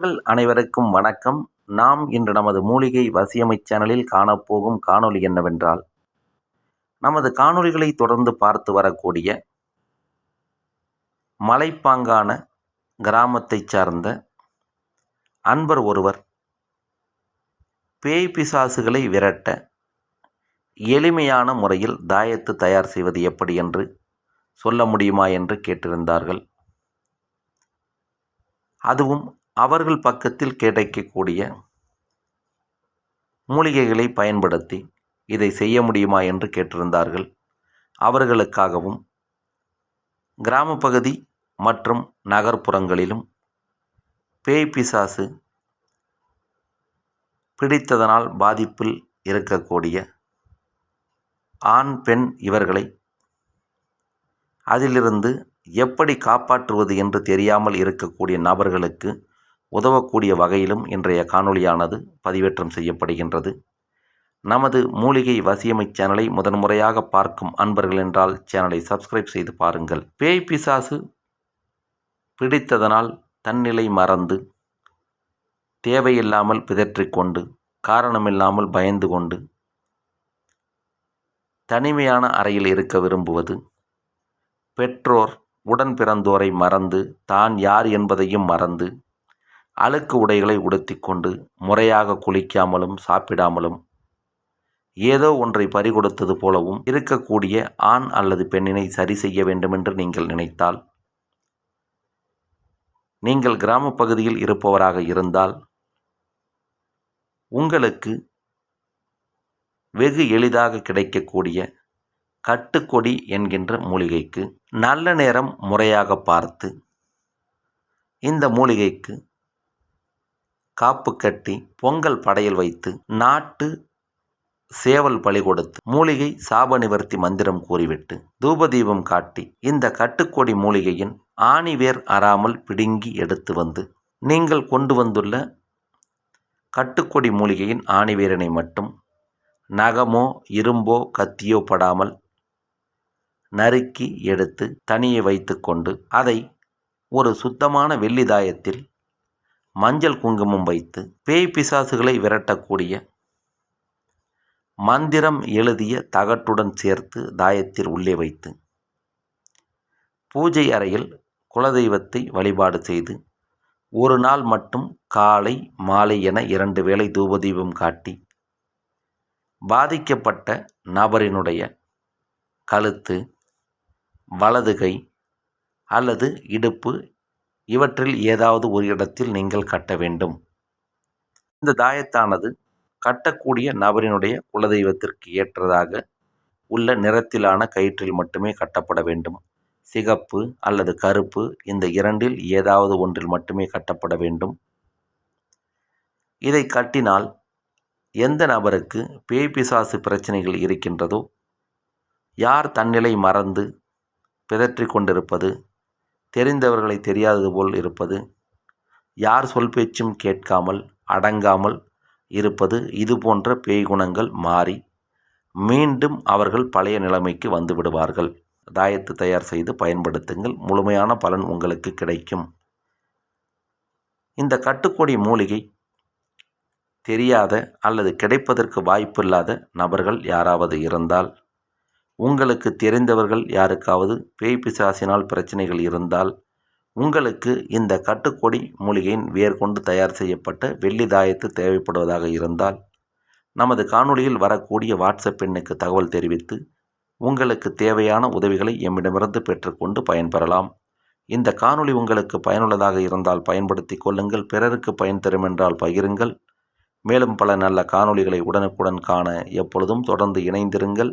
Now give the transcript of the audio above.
மக்கள் அனைவருக்கும் வணக்கம். நாம் இன்று நமது மூலிகை வசியமை சேனலில் காணப்போகும் காணொளி என்னவென்றால் நமது காணொலிகளை தொடர்ந்து பார்த்து வரக்கூடிய மலைப்பாங்கான கிராமத்தைச் சார்ந்த அன்பர் ஒருவர் பேய் பிசாசுகளை விரட்ட எளிமையான முறையில் தாயத்து தயார் செய்வது எப்படி என்று சொல்ல முடியுமா என்று கேட்டிருந்தார்கள். அதுவும் அவர்கள் பக்கத்தில் கிடைக்கக்கூடிய மூலிகைகளை பயன்படுத்தி இதை செய்ய முடியுமா என்று கேட்டிருந்தார்கள். அவர்களுக்காகவும் கிராம பகுதி மற்றும் நகர்ப்புறங்களிலும் பேய் பிசாசு பிடித்ததனால் பாதிப்பில் இருக்கக்கூடிய ஆண் பெண் இவர்களை அதிலிருந்து எப்படி காப்பாற்றுவது என்று தெரியாமல் இருக்கக்கூடிய நபர்களுக்கு உதவக்கூடிய வகையிலும் இன்றைய காணொளியானது பதிவேற்றம் செய்யப்படுகின்றது. நமது மூலிகை வசியமை சேனலை முதன்முறையாக பார்க்கும் அன்பர்கள் என்றால் சேனலை சப்ஸ்கிரைப் செய்து பாருங்கள். பேய் பிசாசு பிடித்ததனால் தன்னிலை மறந்து தேவையில்லாமல் பிதற்றிக்கொண்டு காரணமில்லாமல் பயந்து கொண்டு தனிமையான அறையில் இருக்க விரும்புவது பெற்றோர் உடன் பிறந்தோரை மறந்து தான் யார் என்பதையும் மறந்து அழுக்கு உடைகளை உடுத்தி கொண்டு முறையாக குளிக்காமலும் சாப்பிடாமலும் ஏதோ ஒன்றை பறிகொடுத்தது போலவும் இருக்கக்கூடிய ஆண் அல்லது பெண்ணினை சரி செய்ய வேண்டுமென்று நீங்கள் நினைத்தால் நீங்கள் கிராம பகுதியில் இருப்பவராக இருந்தால் உங்களுக்கு வெகு எளிதாக கிடைக்கக்கூடிய கட்டுக்கொடி என்கின்ற மூலிகைக்கு நல்ல நேரம் முறையாக பார்த்து இந்த மூலிகைக்கு காப்பு கட்டி பொங்கல் படையல் வைத்து நாட்டு சேவல் பலி கொடுத்து மூலிகை சாப நிவர்த்தி மந்திரம் கூறிவிட்டு தூபதீபம் காட்டி இந்த கட்டுக்கொடி மூலிகையின் ஆணிவேர் அறாமல் பிடுங்கி எடுத்து வந்து நீங்கள் கொண்டு வந்துள்ள கட்டுக்கொடி மூலிகையின் ஆணிவேரனை மட்டும் நகமோ இரும்போ கத்தியோ படாமல் நறுக்கி எடுத்து தனியே வைத்துக்கொண்டு அதை ஒரு சுத்தமான வெள்ளி தாயத்தில் மஞ்சள் குங்குமம் வைத்து பேய் பிசாசுகளை விரட்டக்கூடிய மந்திரம் எழுதிய தகட்டுடன் சேர்த்து தாயத்தில் உள்ளே வைத்து பூஜை அறையில் குலதெய்வத்தை வழிபாடு செய்து ஒரு நாள் மட்டும் காலை மாலை என இரண்டு வேளை தூபதீபம் காட்டி பாதிக்கப்பட்ட நபரினுடைய கழுத்து வலதுகை அல்லது இடுப்பு இவற்றில் ஏதாவது ஒரு இடத்தில் நீங்கள் கட்ட வேண்டும். இந்த தாயத்தானது கட்டக்கூடிய நபரினுடைய குலதெய்வத்திற்கு ஏற்றதாக உள்ள நிறத்திலான கயிற்றில் மட்டுமே கட்டப்பட வேண்டும். சிகப்பு அல்லது கருப்பு இந்த இரண்டில் ஏதாவது ஒன்றில் மட்டுமே கட்டப்பட வேண்டும். இதை கட்டினால் எந்த நபருக்கு பேய் பிசாசு பிரச்சனைகள் இருக்கின்றதோ யார் தன்னிலை மறந்து பிதற்றி கொண்டிருப்பது தெரிந்தவர்களை தெரியாதது போல் இருப்பது யார் சொல் பேச்சும் கேட்காமல் அடங்காமல் இருப்பது இது போன்ற பேய் குணங்கள் மாறி மீண்டும் அவர்கள் பழைய நிலைமைக்கு வந்து விடுவார்கள். தாயத்து தயார் செய்து பயன்படுத்துங்கள். முழுமையான பலன் உங்களுக்கு கிடைக்கும். இந்த கட்டுக்கொடி மூலிகை தெரியாத அல்லது கிடைப்பதற்கு வாய்ப்பில்லாத நபர்கள் யாராவது இருந்தால் உங்களுக்கு தெரிந்தவர்கள் யாருக்காவது பேய் பிசாசினால் பிரச்சனைகள் இருந்தால் உங்களுக்கு இந்த கட்டுக்கொடி மூலிகையின் வேர் கொண்டு தயார் செய்யப்பட்ட வெள்ளி தாயத்து தேவைப்படுவதாக இருந்தால் நமது காணொளியில் வரக்கூடிய வாட்ஸ்அப் எண்ணுக்கு தகவல் தெரிவித்து உங்களுக்கு தேவையான உதவிகளை எம்மிடமிருந்து பெற்றுக்கொண்டு பயன்பெறலாம். இந்த காணொளி உங்களுக்கு பயனுள்ளதாக இருந்தால் பயன்படுத்தி கொள்ளுங்கள் பிறருக்கு பயன் தரும் என்றால் பகிருங்கள். மேலும் பல நல்ல காணொளிகளை உடனுக்குடன் காண எப்பொழுதும் தொடர்ந்து இணைந்திருங்கள்.